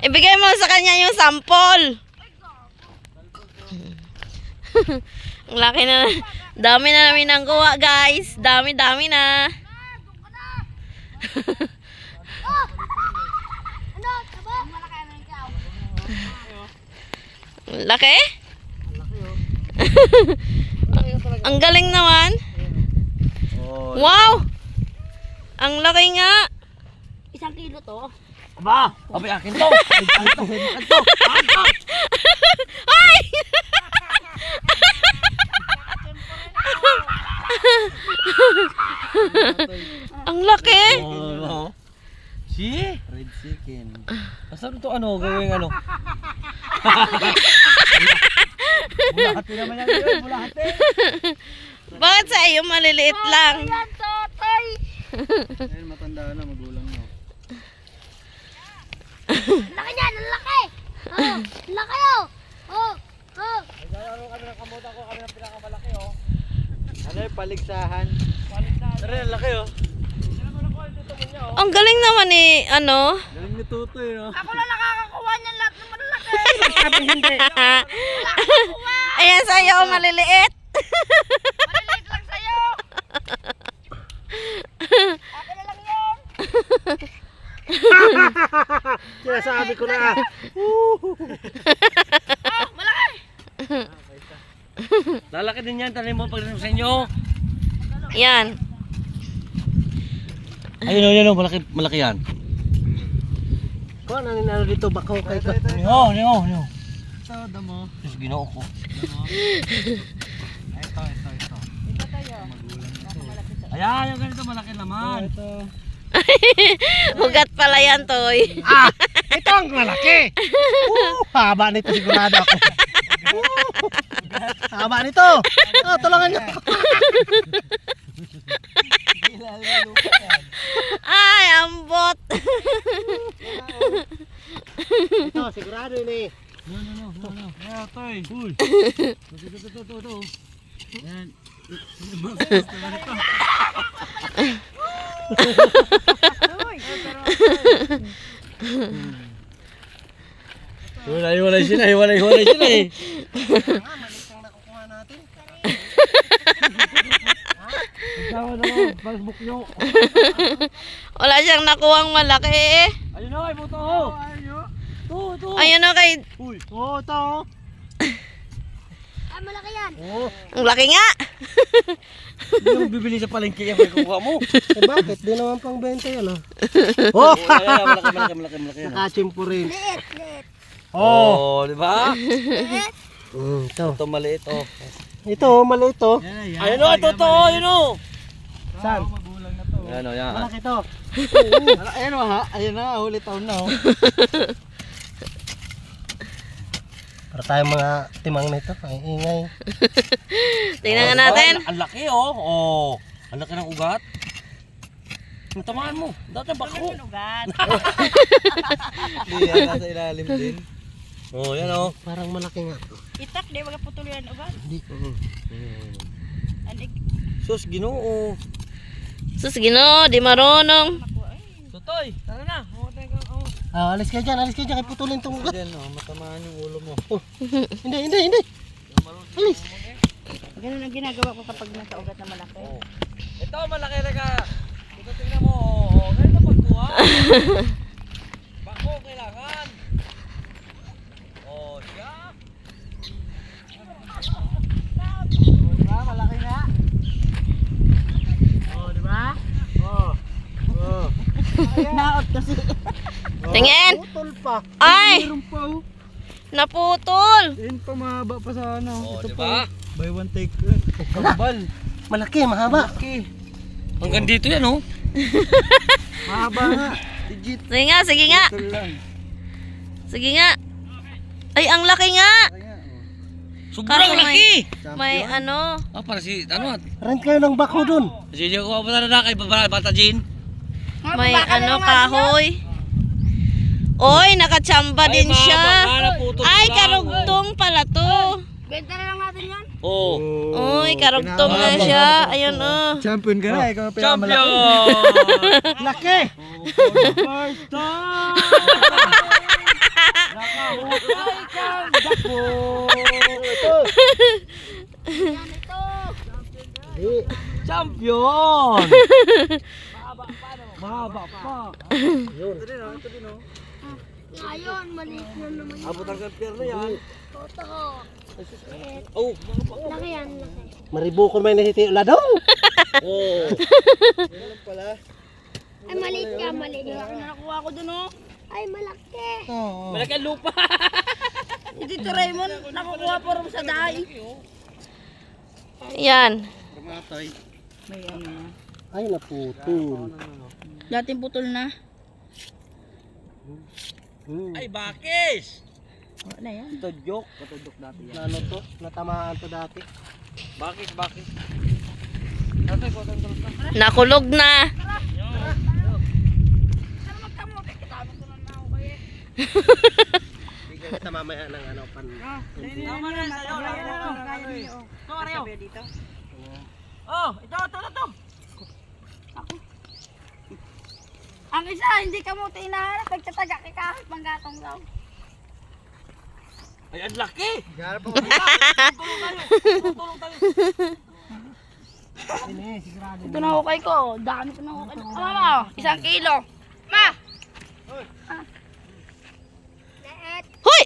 Ibigay mo sa kanya yung sample. Ang laki na. Dami na namin ang kuha, guys. Dami, dami na. Laki? Ang galing naman. Wow! Ang laki nga. Isang kilo to. Aba! Abay, akin to! Akin to! Akin to! Ay! Ang laki. Oh, Si? Red chicken. Masarap to ano, gawing ano? Bulahati naman yan bulahati. Bakit sa iyo maliliit lang? Yan, totoy. Ayun, matanda na, magulang na. Laki niyan, ang laki. Oh, laki oh. Oh, oh. Naglalaro kami ng kamutan ko, kami ng pinakamalaki oh. Ano yung paligsahan? Paligsahan. Pero yung laki oh. Oh? Ang galing naman ni ano. Galing ni Tutoy no? Ako na nakakakuha niyan lahat ng malaki. Ayan sa iyo maliliit. Maliliit lang sa'yo. Ako na lang yun. Sinasabi ko na. Oh, malaki. Lalaki din yan, talim mo pag sa inyo. Yan. Ayun oh, yun oh, malaki, malaki yan. Ko ano ninalo dito bako kay ko. Niyo, niyo, niyo. Ito damo. Diyos, ginoo ko. Ito ito ito. Ayan, yung ganito malaki naman. Ito. Hugat pala yan, Toy. Ah, ito ang malaki. Uh, haba nito sigurado ako. Uh, haba nito. Oh, tulungan niyo. Ay, ambot. Ito sigurado ini. No, no, no, no, no. Yeah, toy. Uy. Ito, ito, ito, ito, ito. Yan. Hiwalay, hiwalay sila, hiwalay, hiwalay sila eh. Ah. Sawa naman, Facebook nyo. Wala siyang nakuhang malaki eh. Ayun na, ay buto ho. Ito. Ayun o kay... Uy. Oh, ito. Oh. Ah, malaki yan. Oh, Ang laki nga. hindi mo bibili sa palengke yung may kukuha mo. Eh bakit? Di naman pang 20 yan ah. Oh, Oh, malaki, malaki, malaki, malaki. yan, oh. nakachimpo rin. Liit, liit. Oh, di ba? Liit. Mm, ito. Ito maliit oh. Ito, oh, mali ito. Ayun oh, ito to, ayun oh. Saan? Ayan oh, yan. Malaki ito. Ayun oh ha, ayun na, huli taon na oh. Para tayong mga timang nito. Ay, ingay. Tingnan nga natin. Ang laki oh. Oh, ang laki ng ugat. Ang tamaan mo. Dati bako. Hindi yan, nasa ilalim din. Oh, yan oh. Parang malaki nga. Itak, di ba putuloy yan, ugat? Hindi. Anig. Sus, ginoo. Sus, gino, di marunong. Tutoy, tara na. Oh, oh. Ah, alis ka dyan, alis ka dyan. Kay putulin tong ugat. Diyan oh, matamaan yung ulo mo. Hindi, hindi, hindi. Alis. Ganun ang ginagawa ko kapag nasa ugat na malaki. Oh. Ito, malaki na ka. Ito, tingnan mo. Oh, oh. ganito pagkuha. Bako, kailangan. Oh, siya. Oh, diba? Malaki nga. Oh, diba? Oh. Oh. Naot kasi. Tingin. Putol pa. Ay, Meron pa oh. naputol. Yun pa mahaba pa sa ano. Oh, diba? Buy one take. Kabal. Malaki, mahaba. Hanggang dito yan, oh. Mahaba nga. Legit. Sige nga, sige nga. Sige nga. Ay, ang laki nga. Sobrang Parang laki. May ano. Ah, para si, ano, Rent kayo ng bako dun. si Diyo ko pa na kay Bata Jean. May ano, kahoy. Oy, nakachamba Ay, din mahaba siya. Ay, lang. karugtong pala to. Benta na lang natin yan. Oh. Oy, karugtong na siya. Ayun, oh. Champion ka na, ikaw Champion! Laki! First time! Yan ito. Di. Champion! Mahaba pa. Yun. Ito din oh, ito din oh. Ngayon, maliit na naman yun. Abot ang pier na yan. Toto. Oh, Laki yan, laki. Maribukon may nasiti uladong. Oo. Yan pala. Ay, maliit ka, maliit. Nakuha ko dun oh. Ay, malaki. Oo. Malaki ang lupa. Hindi to Raymond, nakukuha po rin sa dahi. Yan. Kamatoy. May ano na. Ay, naputol. Dating putol na. Hmm. Ay, bakis! Wala na yan. Ito joke. Ito joke dati yan. Ano to? Natamaan to dati. Bakis, bakis. Nakulog na. Bigyan kita mamaya ng ano pan. Tama na sa'yo. Ito, Areo. Oh, ito, ito, ito. Ang isa, hindi ka mo tinahanap. Nagtataga kay kahit manggatong daw. Ay, ang laki! Garap ako. Tulong tayo. Ini, sigurado. Ito na hukay ko. Dami ko na hukay. Ah, mama, isang kilo. Ma! Leet. Hoy!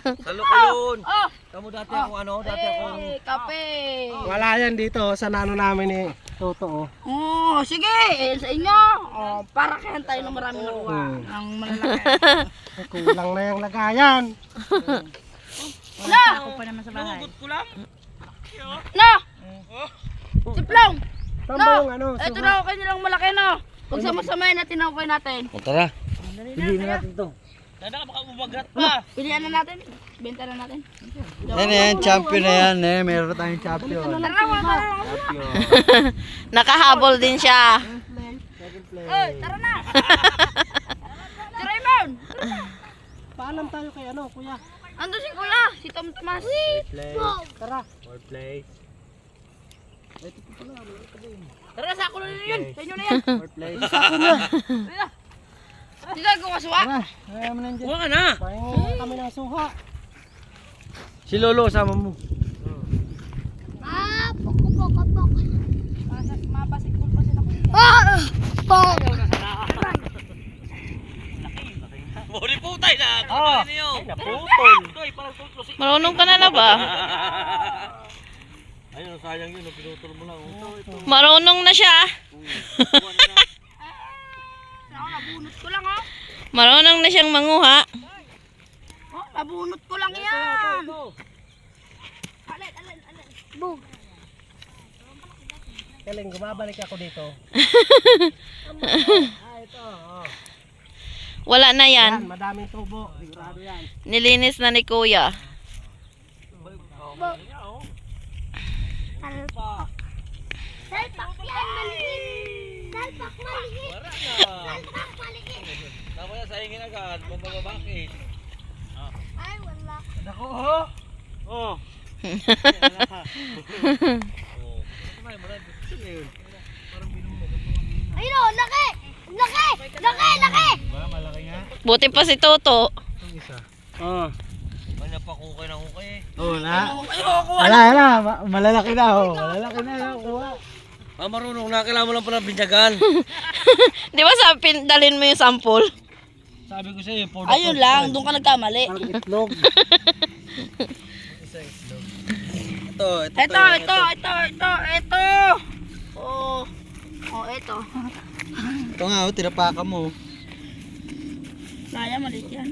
Talo ko yun. Oh! Kamu dati ako ano, dati ako. Eh, kape. Wala yan dito sa nano namin ni Toto. oh. Oh, sige. Eh, sa inyo. Oh, para kaya tayo ng maraming nakuha. Hmm. Ang malalaki. Kulang na yung lagayan. Na! Ako pa naman sa bahay. Lugot ko lang. Siplong! No! ba yung ano? Ito na hukay nilang malaki, no? Huwag sama-samayin natin hukay natin. O tara. Pili na natin to. Tanda baka bumagat pa. Pilihan na natin. Benta na natin. Yan yan, champion na yan eh. Meron tayong champion. Tara, tara, tara. Nakahabol din siya. Oy, tara na! si Raymond! Paalam tayo kay ano, kuya. Ando si Kuya, si Tom Tomas. Tara. Or play. Tara, sa kulo na yun. Sa inyo na yan. Or play. Hindi na gumaswa. Tara. Kaya mo nandiyan. Kuha ka na. Pahingi kami ng suha. Si Lolo sama mo. Ah, poko, poko, poko. Mapasikul pa sila. Ah! Poko. Muli po tayo na. Oh. Ay, naputol. Marunong ka na na ba? Ayun, sayang yun. Pinutol mo lang. Oh. Marunong na siya. Nabunot ko lang. Marunong na siyang manguha. Oh, nabunot ko lang yan. Alin, alin, alin. Boom. Kaling, gumabalik ako dito. ah, ito. Oh. Wala na Yan, yan. madaming tubo. Sigurado yan. Nilinis na ni Kuya. Salpak yan, maliit. Salpak maliit. Wala na. Salpak maliit. Tama yan, sayangin agad. Bababakit. Ay, wala. Ako, oh. Oh. Ayun o, laki! Laki! Laki! Laki! Buti pa si Toto. Oh. Kanya pa kukay na kukay eh. Oh, na. Wala, wala. Ma- Malalaki na, oh. Malalaki na. Kuha. Ah, marunong na. Kailangan mo lang pala binyagan. Di ba sabi, pin- dalhin mo yung sample? Sabi ko sa'yo, for the Ayun lang, doon ka nagkamali. Parang itlog. Ito, ito, Ito, ito, ito, ito, ito. Oh. Oh, ito. Ito nga, oh, tinapakan mo. Kaya, maliit yan.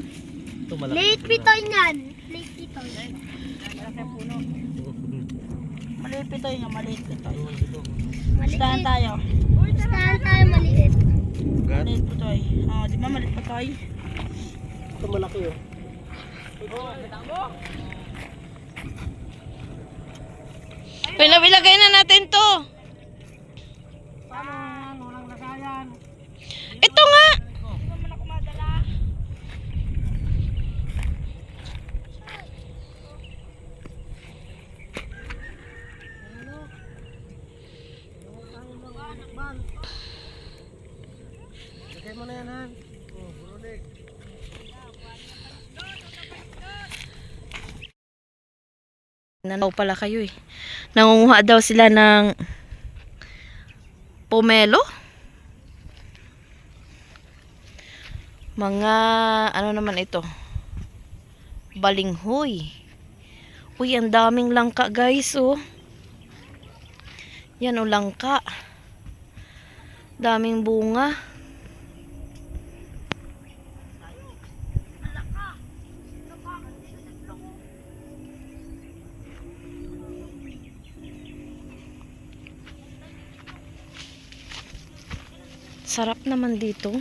Ito malaki. Late pitoy niyan. Late pitoy. Maliit pitoy nga, maliit pitoy. Maliit. Stand tayo. Stand tayo maliit. Maliit pitoy. Oh, di ba maliit pitoy? Ito malaki, oh. Pinabilagay na natin to. Paano yan? Walang lagayan. Ito nga. Lagay mo na yan, Han. Oh, burulig. Nanaw pala kayo eh. Nangunguha daw sila ng pomelo. Mga ano naman ito? Balinghoy. Uy, ang daming langka guys oh. Yan oh langka. Daming bunga. Sarap naman dito.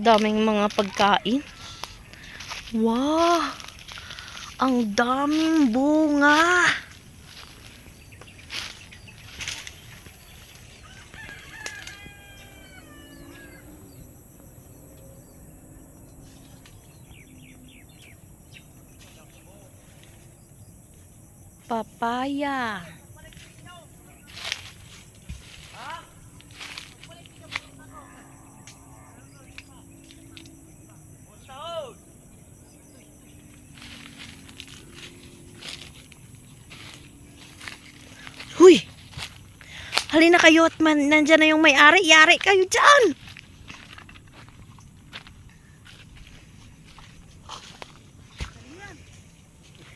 Daming mga pagkain. Wow! Ang daming bunga! Papaya. Huy! Halina kayo at man, nandyan na yung may-ari. Yari kayo dyan!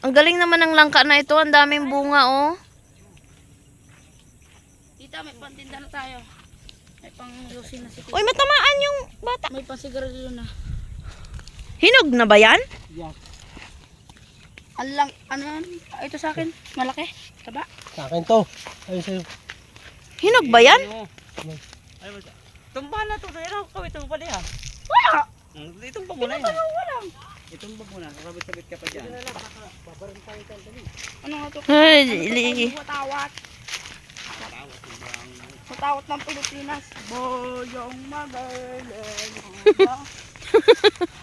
Ang galing naman ng langka na ito. Ang daming bunga, oh. Tita, may pantinda na tayo. May pang na si Uy, matamaan yung bata. May pansigarilyo na. Hinog na ba yan? Ang lang, ano yan? Ito sa akin, malaki. Taba. Sa akin to. Ayun sa'yo. Hinog ba yan? Tumba na to. Pero kawit mo pa diha. Wala! Itumba mo na yan. Wala! Itumba mo na. Sabit-sabit ka pa dyan. Ano nga to? Ay, li- Matawat. Matawat ng Pilipinas. Boyong magaling.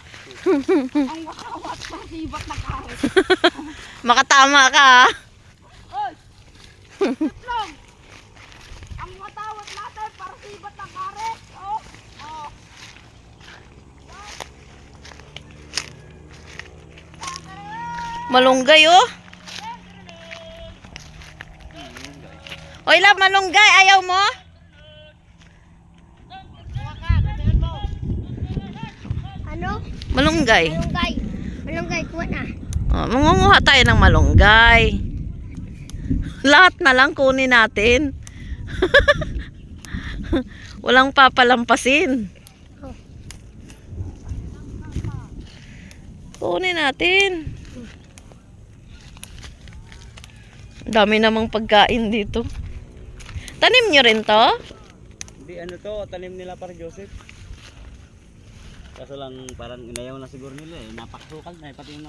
Ang makawat ng sibat na karet. Makatama ka, ah. Hoy! Itlog! Ang matawat natin para sibat ng karet. Oh! Oh! Malunggay, oh. Oy, love, malunggay. Ayaw mo? Ano? Malunggay. Malunggay. Malunggay, kuha na. Oh, mangunguha tayo ng malunggay. Lahat na lang kunin natin. Walang papalampasin. Kunin natin. Dami namang pagkain dito. Tanim nyo rin to? Hindi ano to. Tanim nila para Joseph. Kaso lang parang inayaw na siguro nila eh. Napakasukal na eh. Pati yung